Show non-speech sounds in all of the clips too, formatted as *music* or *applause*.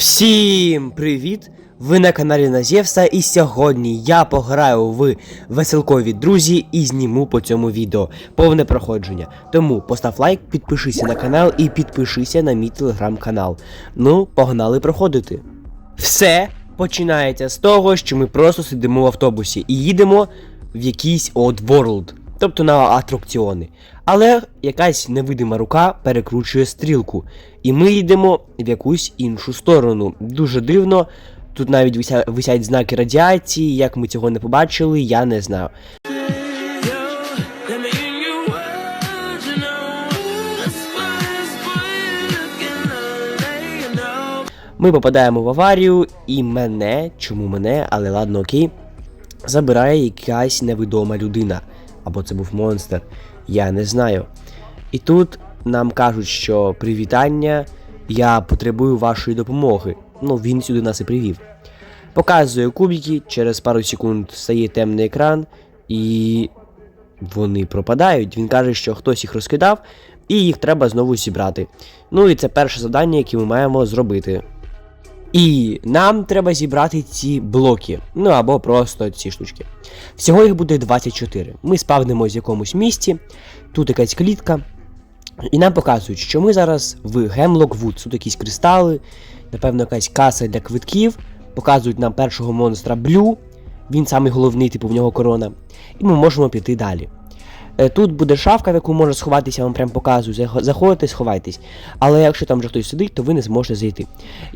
Всім привіт! Ви на каналі Назєвса і сьогодні я пограю в веселкові друзі і зніму по цьому відео повне проходження. Тому постав лайк, підпишися на канал і підпишися на мій телеграм-канал. Ну, погнали проходити. Все починається з того, що ми просто сидимо в автобусі і їдемо в якийсь Odd World, тобто на атракціони. Але якась невидима рука перекручує стрілку, і ми йдемо в якусь іншу сторону. Дуже дивно. Тут навіть вися, висять знаки радіації, як ми цього не побачили, я не знаю. Ми попадаємо в аварію, і мене, чому мене, але ладно, окей, забирає якась невідома людина. Або це був монстр, я не знаю. І тут нам кажуть, що привітання, я потребую вашої допомоги. Ну, він сюди нас і привів. Показує кубики, через пару секунд стає темний екран, і вони пропадають. Він каже, що хтось їх розкидав, і їх треба знову зібрати. Ну і це перше завдання, яке ми маємо зробити. І нам треба зібрати ці блоки, ну або просто ці штучки. Всього їх буде 24. Ми спавнимось в якомусь місці, тут якась клітка. І нам показують, що ми зараз в Гемлок Вуд. Тут якісь кристали, напевно, якась каса для квитків. Показують нам першого монстра Блю. Він самий головний, типу в нього корона. І ми можемо піти далі. Е, Тут буде шафка, в яку можна сховатися, я вам прям показую. Заходите, сховайтесь. Але якщо там вже хтось сидить, то ви не зможете зайти.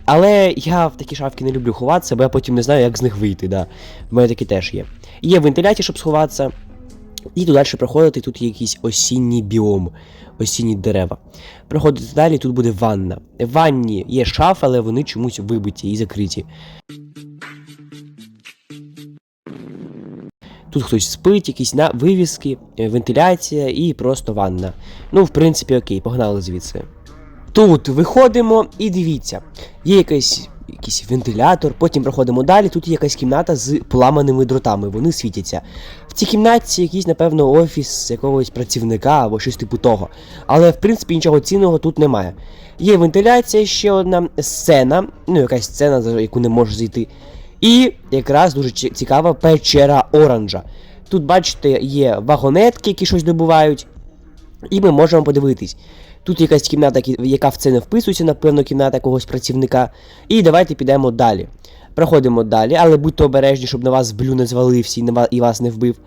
Але я в такі шафки не люблю ховатися, бо я потім не знаю, як з них вийти. Да. В мене такі теж є. Є вентиляція, щоб сховатися. І тут далі проходити, тут є якийсь осінній біом, осінні дерева. Проходите далі, тут буде ванна. В ванні є шафи, але вони чомусь вибиті і закриті. Тут хтось спить, якісь на вивіски, е, вентиляція і просто ванна. Ну, в принципі, окей, погнали звідси. Тут виходимо і дивіться, є якийсь, якийсь вентилятор, потім проходимо далі. Тут є якась кімната з поламаними дротами, вони світяться. В цій кімнаті якийсь, напевно, офіс якогось працівника або щось типу того. Але в принципі нічого цінного тут немає. Є вентиляція, ще одна сцена, ну якась сцена, за яку не можеш зайти. І якраз дуже цікава печера оранжа. Тут, бачите, є вагонетки, які щось добувають, і ми можемо подивитись. Тут якась кімната, яка в це не вписується, напевно, кімната якогось працівника. І давайте підемо далі. Проходимо далі, але будьте обережні, щоб на вас блю не звалився і, вас не вбив.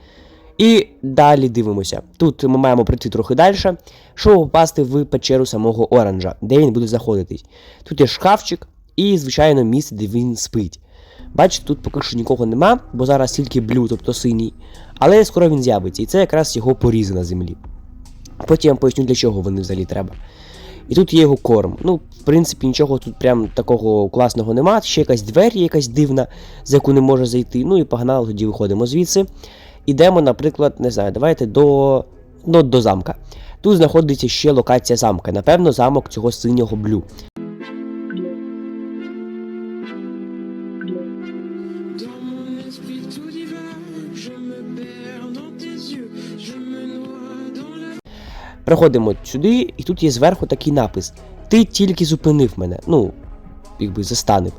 І далі дивимося. Тут ми маємо пройти трохи далі, щоб попасти в печеру самого оранжа, де він буде заходитись. Тут є шкафчик і, звичайно, місце, де він спить. Бачите, тут поки що нікого нема, бо зараз тільки блю, тобто синій. Але скоро він з'явиться, і це якраз його порізи на землі. Потім я вам поясню, для чого вони взагалі треба. І тут є його корм. Ну, в принципі, нічого тут прям такого класного нема. Ще якась двері якась дивна, за яку не може зайти. Ну і погнали, тоді виходимо звідси. Ідемо, наприклад, не знаю, давайте до, ну, до замка. Тут знаходиться ще локація замка. Напевно, замок цього синього блю. Приходимо сюди, і тут є зверху такий напис: Ти тільки зупинив мене. Ну, якби застанив.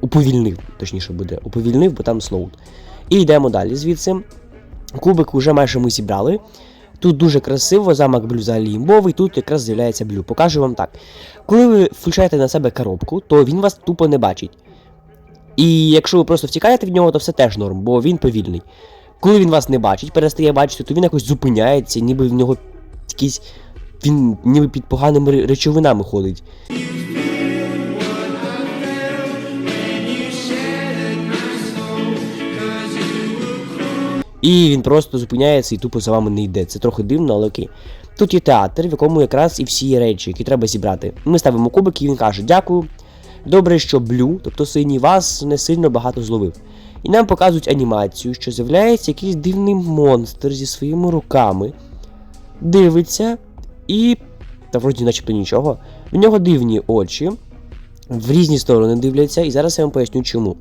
Уповільнив, точніше буде, уповільнив, бо там слоут. І йдемо далі звідси. Кубик уже майже ми зібрали. Тут дуже красиво, замок блю взагалі імбовий, тут якраз з'являється блю. Покажу вам так. Коли ви включаєте на себе коробку, то він вас тупо не бачить. І якщо ви просто втікаєте від нього, то все теж норм, бо він повільний. Коли він вас не бачить, перестає бачити, то він якось зупиняється, ніби в нього якийсь. Він ніби під поганими речовинами ходить. І він просто зупиняється і тупо за вами не йде. Це трохи дивно, але окей. Тут є театр, в якому якраз і всі речі, які треба зібрати. Ми ставимо кубик, і він каже: Дякую. Добре, що блю, тобто синій вас не сильно багато зловив. І нам показують анімацію, що з'являється якийсь дивний монстр зі своїми руками, дивиться і. Та вроді начебто нічого. В нього дивні очі, в різні сторони дивляться, і зараз я вам поясню чому.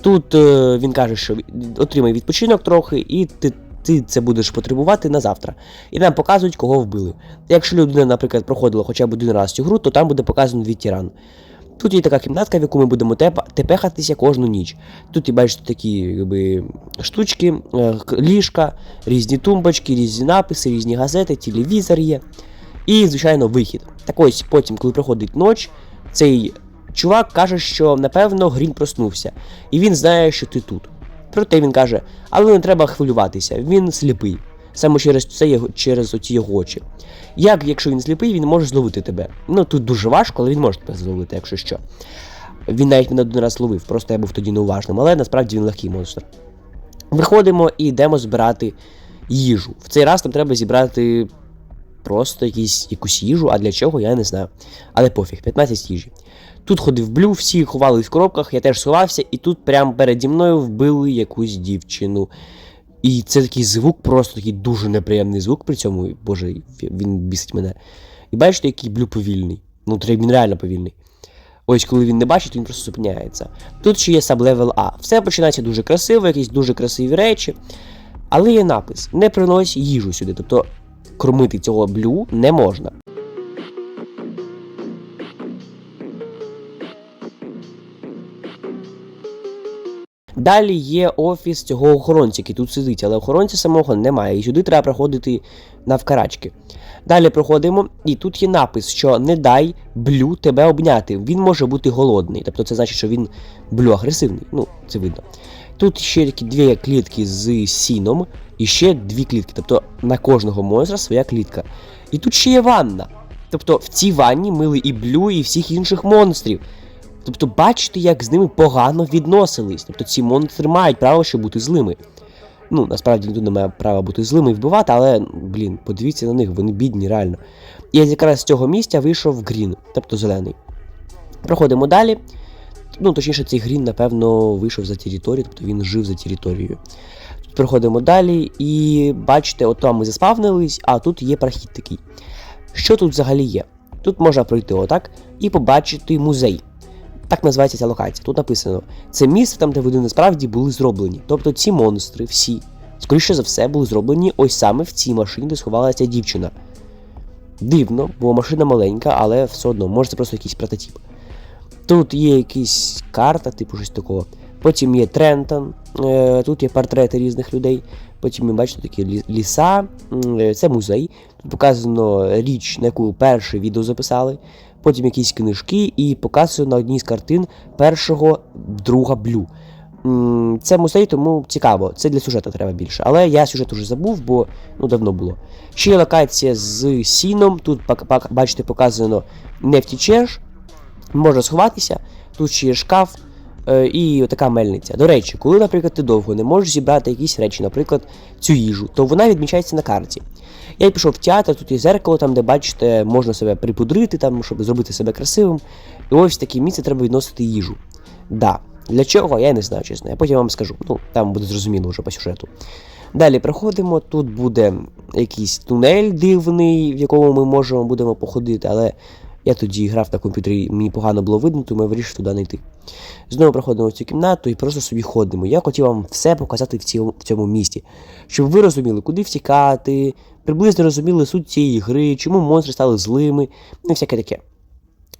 Тут е, він каже, що отримай відпочинок трохи, і ти, ти це будеш потребувати на завтра. І нам показують, кого вбили. Якщо людина, наприклад, проходила хоча б один раз цю гру, то там буде показано ветеран. Тут є така кімнатка, в яку ми будемо тепехатися кожну ніч. Тут і бачите такі якби, штучки, е, ліжка, різні тумбочки, різні написи, різні газети, телевізор є. І, звичайно, вихід. Так ось потім, коли приходить ніч, цей чувак каже, що напевно Грін проснувся, і він знає, що ти тут. Проте він каже, але не треба хвилюватися, він сліпий. Саме через це його, через оці його очі. Як, якщо він сліпий, він може зловити тебе. Ну тут дуже важко, але він може тебе зловити, якщо що. Він навіть мене один раз ловив, просто я був тоді неуважним, але насправді він легкий монстр. Виходимо і йдемо збирати їжу. В цей раз нам треба зібрати просто якісь, якусь їжу, а для чого, я не знаю. Але пофіг, 15 їжі. Тут ходив блю, всі ховали в коробках, я теж сховався, і тут прямо переді мною вбили якусь дівчину. І це такий звук, просто такий дуже неприємний звук при цьому. Боже, він бісить мене. І бачите, який блю повільний. Ну, він реально повільний. Ось коли він не бачить, він просто зупиняється. Тут ще є саблевел А. Все починається дуже красиво, якісь дуже красиві речі. Але є напис: не принось їжу сюди. Тобто кормити цього блю не можна. Далі є офіс цього охоронця, який тут сидить, але охоронця самого немає, і сюди треба проходити навкарачки. Далі проходимо, і тут є напис, що не дай блю тебе обняти. Він може бути голодний. Тобто це значить, що він блю агресивний. Ну, це видно. Тут ще такі дві клітки з сіном, і ще дві клітки. Тобто на кожного монстра своя клітка. І тут ще є ванна. Тобто в цій ванні мили і блю, і всіх інших монстрів. Тобто, бачите, як з ними погано відносились. Тобто ці монстри мають право ще бути злими. Ну, насправді ніхто не має права бути злими і вбивати, але, блін, подивіться на них, вони бідні, реально. І якраз з цього місця вийшов Грін, тобто зелений. Проходимо далі. Ну, точніше, цей Грін, напевно, вийшов за територію, тобто він жив за територією. Тут проходимо далі, і бачите, от там ми заспавнились, а тут є прохід такий. Що тут взагалі є? Тут можна пройти отак і побачити музей. Так називається ця локація. Тут написано: це місце там, де вони насправді були зроблені. Тобто ці монстри, всі, скоріше за все, були зроблені ось саме в цій машині, де сховалася дівчина. Дивно, бо машина маленька, але все одно, може це просто якийсь прототип. Тут є якась карта, типу щось такого. Потім є Трентон, е, тут є портрети різних людей. Потім ми бачите такі ліса, е, це музей. Тут показано річ, на яку перше відео записали. Потім якісь книжки, і показую на одній з картин першого друга Блю. Це музей, тому цікаво. Це для сюжету треба більше. Але я сюжет уже забув, бо ну давно було. Ще є локація з сіном. Тут бачите, показано не втічеш, можна сховатися. Тут ще є шкаф і така мельниця. До речі, коли, наприклад, ти довго не можеш зібрати якісь речі, наприклад, цю їжу, то вона відмічається на карті. Я пішов в театр, тут є зеркало, там, де бачите, можна себе припудрити, там, щоб зробити себе красивим. І ось в таке місце треба відносити їжу. Да. Для чого, я не знаю, чесно. Я потім вам скажу. Ну, там буде зрозуміло вже по сюжету. Далі проходимо, тут буде якийсь тунель дивний, в якому ми можемо будемо походити, але я тоді грав на комп'ютері, мені погано було видно, тому я вирішив туди не йти. Знову проходимо в цю кімнату і просто собі ходимо. Я хотів вам все показати в цьому, в цьому місті, щоб ви розуміли, куди втікати, приблизно розуміли суть цієї гри, чому монстри стали злими, ну і всяке таке.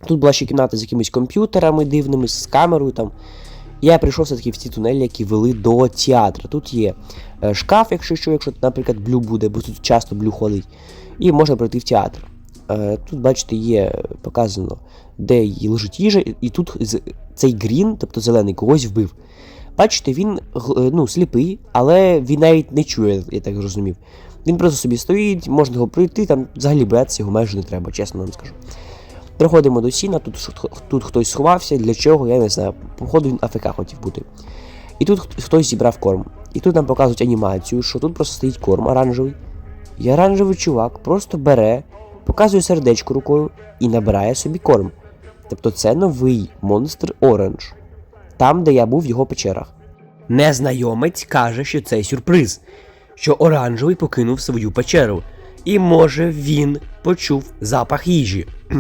Тут була ще кімната з якимись комп'ютерами дивними, з камерою там. Я прийшов все-таки в ці тунелі, які вели до театру. Тут є е, шкаф, якщо що, якщо, наприклад, блю буде, бо тут часто блю ходить. І можна пройти в театр. Е, Тут, бачите, є показано, де й лежить їжа, і- тут цей грін, тобто зелений, когось вбив. Бачите, він е, ну, сліпий, але він навіть не чує, я так зрозумів. Він просто собі стоїть, можна його пройти, там взагалі боятися його майже не треба, чесно вам скажу. Приходимо до сіна, тут, тут хтось сховався, для чого, я не знаю. Походу він АФК хотів бути. І тут хтось зібрав корм. І тут нам показують анімацію, що тут просто стоїть корм оранжевий. І оранжевий чувак просто бере, показує сердечко рукою і набирає собі корм. Тобто це новий монстр Оранж, там, де я був в його печерах. Незнайомець каже, що це сюрприз, що оранжевий покинув свою печеру. І може він почув запах їжі. *clears throat*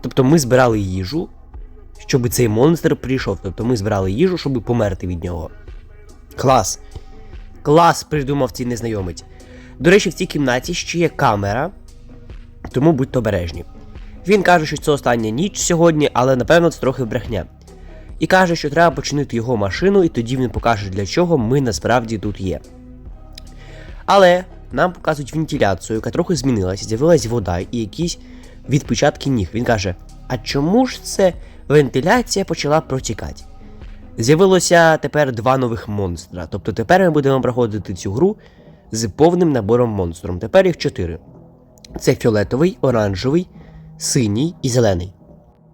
тобто ми збирали їжу, щоб цей монстр прийшов. Тобто ми збирали їжу, щоб померти від нього. Клас. Клас придумав цей незнайомець. До речі, в цій кімнаті ще є камера, тому будьте обережні. Він каже, що це остання ніч сьогодні, але напевно це трохи брехня. І каже, що треба починити його машину, і тоді він покаже, для чого ми насправді тут є. Але нам показують вентиляцію, яка трохи змінилася, з'явилась вода і якісь відпечатки ніг. Він каже: А чому ж це вентиляція почала протікати? З'явилося тепер два нових монстра. Тобто тепер ми будемо проходити цю гру з повним набором монстром. Тепер їх чотири. Це фіолетовий, оранжевий, синій і зелений.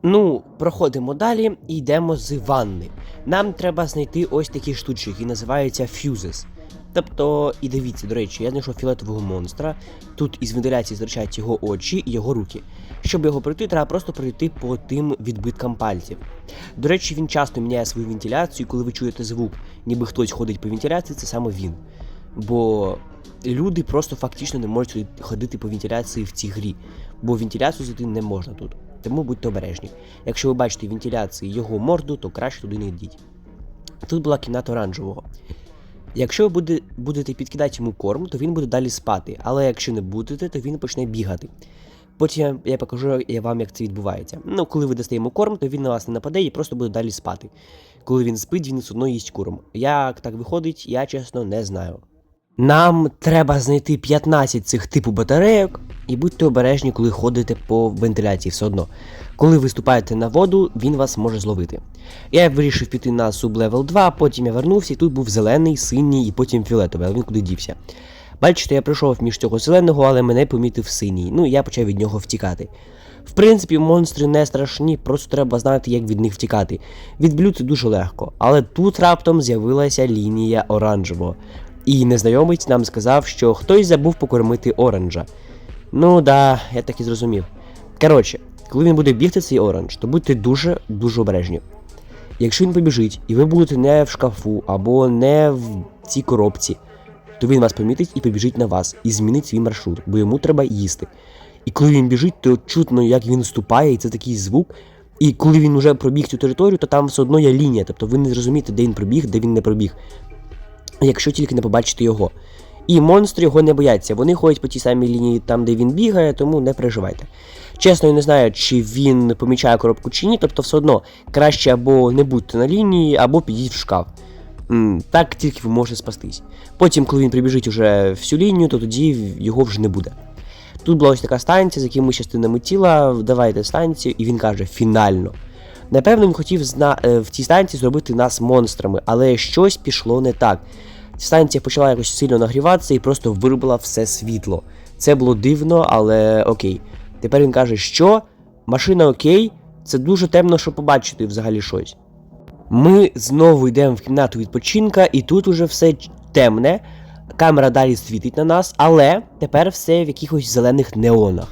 Ну, проходимо далі і йдемо з ванни. Нам треба знайти ось такі штучки, які називаються fuses. Тобто, і дивіться, до речі, я знайшов фіолетового монстра. Тут із вентиляції зрачать його очі і його руки. Щоб його пройти, треба просто пройти по тим відбиткам пальців. До речі, він часто міняє свою вентиляцію, коли ви чуєте звук, ніби хтось ходить по вентиляції, це саме він. Бо люди просто фактично не можуть ходити по вентиляції в цій грі, бо вентиляцію зайти не можна тут. Тому будьте обережні. Якщо ви бачите вентиляції його морду, то краще туди не йдіть. Тут була кімната оранжевого. Якщо ви буде, будете підкидати йому корм, то він буде далі спати, але якщо не будете, то він почне бігати. Потім я покажу вам, як це відбувається. Ну, коли ви дасте йому корм, то він на вас не нападе і просто буде далі спати. Коли він спить, він все одно їсть корм. Як так виходить, я чесно не знаю. Нам треба знайти 15 цих типу батарейок, і будьте обережні, коли ходите по вентиляції все одно. Коли ви ступаєте на воду, він вас може зловити. Я вирішив піти на сублевел 2, потім я вернувся, і тут був зелений, синій і потім фіолетовий, але він куди дівся. Бачите, я пройшов між цього зеленого, але мене помітив синій. Ну і я почав від нього втікати. В принципі, монстри не страшні, просто треба знати, як від них втікати. Від блю це дуже легко, але тут раптом з'явилася лінія оранжевого. І незнайомець нам сказав, що хтось забув покормити оранжа. Ну да, я так і зрозумів. Коротше, коли він буде бігти цей оранж, то будьте дуже дуже обережні. Якщо він побіжить, і ви будете не в шкафу або не в цій коробці, то він вас помітить і побіжить на вас, і змінить свій маршрут, бо йому треба їсти. І коли він біжить, то чутно, як він ступає, і це такий звук. І коли він вже пробіг цю територію, то там все одно є лінія, тобто ви не зрозумієте, де він пробіг, де він не пробіг. Якщо тільки не побачите його. І монстри його не бояться. Вони ходять по тій самій лінії там, де він бігає, тому не переживайте. Чесно, я не знаю, чи він помічає коробку чи ні, тобто все одно краще або не будьте на лінії, або підіть в шкаф. Так тільки ви можете спастись. Потім, коли він прибіжить уже всю лінію, то тоді його вже не буде. Тут була ось така станція, з якими частинами тіла, давайте станцію, і він каже фінально. Напевно, він хотів е, в цій станції зробити нас монстрами, але щось пішло не так. Станція почала якось сильно нагріватися і просто виробила все світло. Це було дивно, але окей. Тепер він каже, що машина окей, це дуже темно, щоб побачити взагалі щось. Ми знову йдемо в кімнату відпочинка, і тут уже все темне. Камера далі світить на нас, але тепер все в якихось зелених неонах.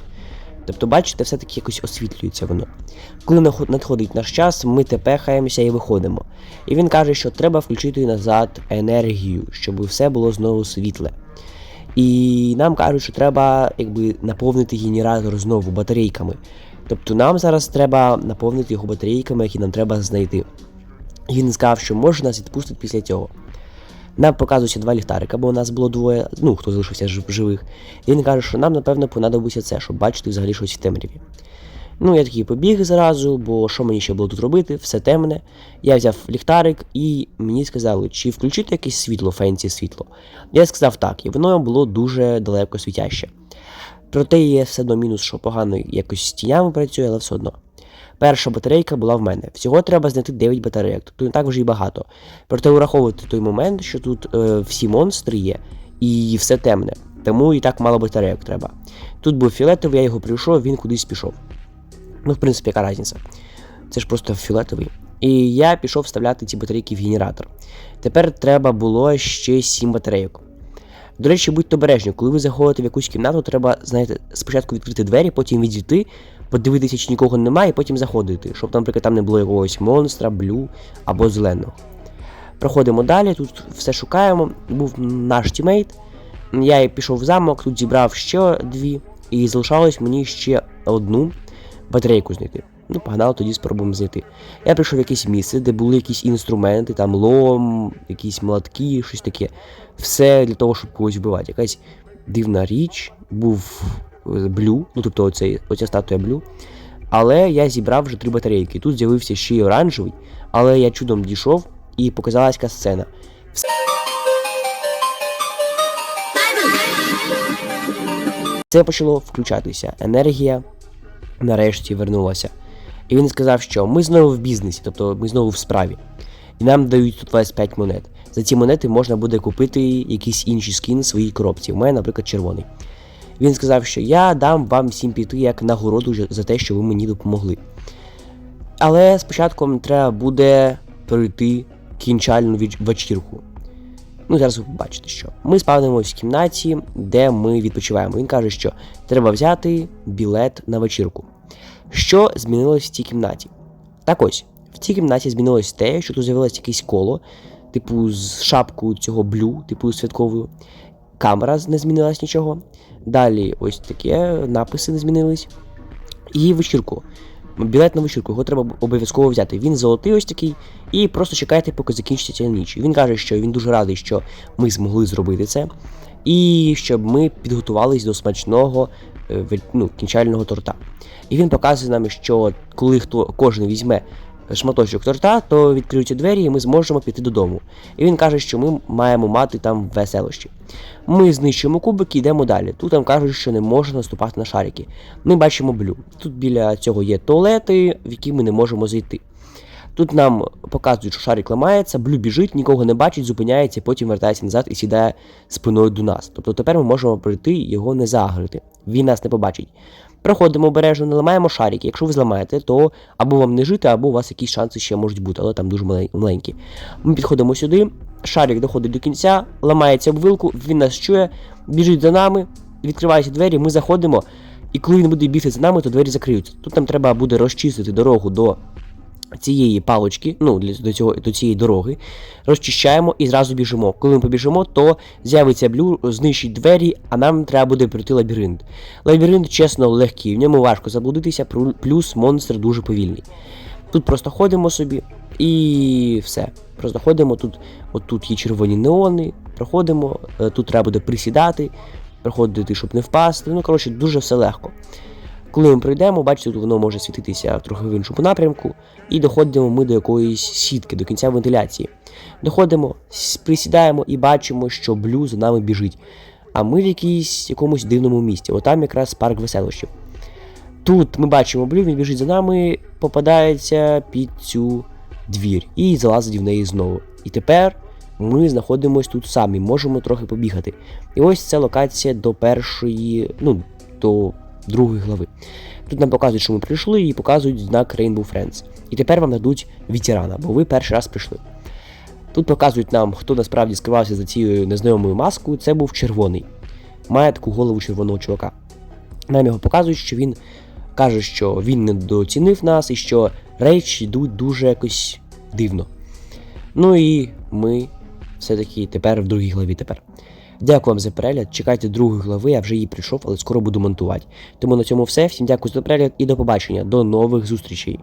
Тобто, бачите, все-таки якось освітлюється воно. Коли надходить наш час, ми тепехаємося і виходимо. І він каже, що треба включити назад енергію, щоб все було знову світле. І нам кажуть, що треба якби наповнити генератор знову батарейками. Тобто нам зараз треба наповнити його батарейками, які нам треба знайти. І він сказав, що може нас відпустить після цього. Нам показуються два ліхтарика, бо у нас було двоє, ну хто залишився жив- живих. І він каже, що нам, напевно, понадобиться це, щоб бачити взагалі щось в темряві. Ну, я такий побіг зразу, бо що мені ще було тут робити, все темне. Я взяв ліхтарик і мені сказали, чи включити якесь світло, фенсі світло. Я сказав так, і воно було дуже далеко світяще. Проте є все одно мінус, що погано якось з тінями працює, але все одно. Перша батарейка була в мене. Всього треба знайти 9 батарейок, тобто не так вже і багато. Проте враховувати той момент, що тут е, всі монстри є, і все темне. Тому і так мало батарейок треба. Тут був фіолетовий, я його прийшов, він кудись пішов. Ну, в принципі, яка різниця? Це ж просто фіолетовий. І я пішов вставляти ці батарейки в генератор. Тепер треба було ще 7 батарейок. До речі, будьте обережні, коли ви заходите в якусь кімнату, треба, знаєте, спочатку відкрити двері, потім відійти, подивитися, чи нікого немає, і потім заходити, щоб, наприклад, там не було якогось монстра, блю або зеленого. Проходимо далі, тут все шукаємо. Був наш тімейт. Я пішов в замок, тут зібрав ще дві, і залишалось мені ще одну батарейку знайти. Ну, погнали, тоді спробуємо знайти. Я прийшов в якесь місце, де були якісь інструменти, там лом, якісь молотки, щось таке. Все для того, щоб когось вбивати. Якась дивна річ, був блю, ну тобто оцей, оця статуя блю. Але я зібрав вже три батарейки. Тут з'явився ще й оранжевий, але я чудом дійшов і показалась яка сцена. Це почало включатися. Енергія нарешті вернулася. І він сказав, що ми знову в бізнесі, тобто ми знову в справі. І нам дають тут 25 монет. За ці монети можна буде купити якийсь інший скін в своїй коробці. У мене, наприклад, червоний. Він сказав, що я дам вам всім піти як нагороду за- те, що ви мені допомогли. Але спочатку треба буде пройти кінчальну вечірку. Ну, зараз ви побачите, що. Ми спавнимося в кімнаті, де ми відпочиваємо. Він каже, що треба взяти білет на вечірку. Що змінилось в цій кімнаті? Так ось, в цій кімнаті змінилось те, що тут з'явилось якесь коло, типу з шапкою цього блю, типу святковою. Камера не змінилась нічого. Далі ось таке, написи не змінились. І вечірку. Білет на вечірку, його треба обов'язково взяти. Він золотий ось такий, і просто чекайте, поки закінчиться ця ніч. Він каже, що він дуже радий, що ми змогли зробити це, і щоб ми підготувались до смачного е, ну, кінчального торта. І він показує нам, що коли хто кожен візьме шматочок торта, то відкриються двері, і ми зможемо піти додому. І він каже, що ми маємо мати там веселощі. Ми знищуємо кубики і йдемо далі. Тут нам кажуть, що не можна наступати на шарики. Ми бачимо блю. Тут біля цього є туалети, в які ми не можемо зайти. Тут нам показують, що шарик ламається, блю біжить, нікого не бачить, зупиняється, потім вертається назад і сідає спиною до нас. Тобто тепер ми можемо прийти його не загрити. Він нас не побачить. Проходимо обережно, не ламаємо шарики. Якщо ви зламаєте, то або вам не жити, або у вас якісь шанси ще можуть бути, але там дуже маленькі. Ми підходимо сюди, шарик доходить до кінця, ламається обвилку, він нас чує, біжить за нами, відкриваються двері, ми заходимо, і коли він буде бігти за нами, то двері закриються. Тут нам треба буде розчистити дорогу до цієї палочки, ну, до, цього, до цієї дороги, розчищаємо і зразу біжимо. Коли ми побіжимо, то з'явиться блю, знищить двері, а нам треба буде пройти лабіринт. Лабіринт, чесно, легкий, в ньому важко заблудитися, плюс монстр дуже повільний. Тут просто ходимо собі і все. Просто ходимо тут, от тут є червоні неони, проходимо, е, тут треба буде присідати, проходити, щоб не впасти. Ну, коротше, дуже все легко. Коли ми пройдемо, бачите, тут воно може світитися трохи в іншому напрямку, і доходимо ми до якоїсь сітки, до кінця вентиляції. Доходимо, присідаємо і бачимо, що блю за нами біжить. А ми в якійсь якомусь дивному місці. Отам якраз парк веселощів. Тут ми бачимо блю, він біжить за нами, попадається під цю двір і залазить в неї знову. І тепер ми знаходимося тут самі, можемо трохи побігати. І ось це локація до першої, ну, до другої глави. Тут нам показують, що ми прийшли, і показують знак Rainbow Friends. І тепер вам дадуть ветерана, бо ви перший раз прийшли. Тут показують нам, хто насправді скривався за цією незнайомою маскою. Це був червоний. Має таку голову червоного чувака. Нам його показують, що він каже, що він недооцінив нас і що речі йдуть дуже якось дивно. Ну і ми все-таки тепер в другій главі тепер. Дякую вам за перегляд. Чекайте другої глави, я вже її прийшов, але скоро буду монтувати. Тому на цьому все. Всім дякую за перегляд і до побачення. До нових зустрічей.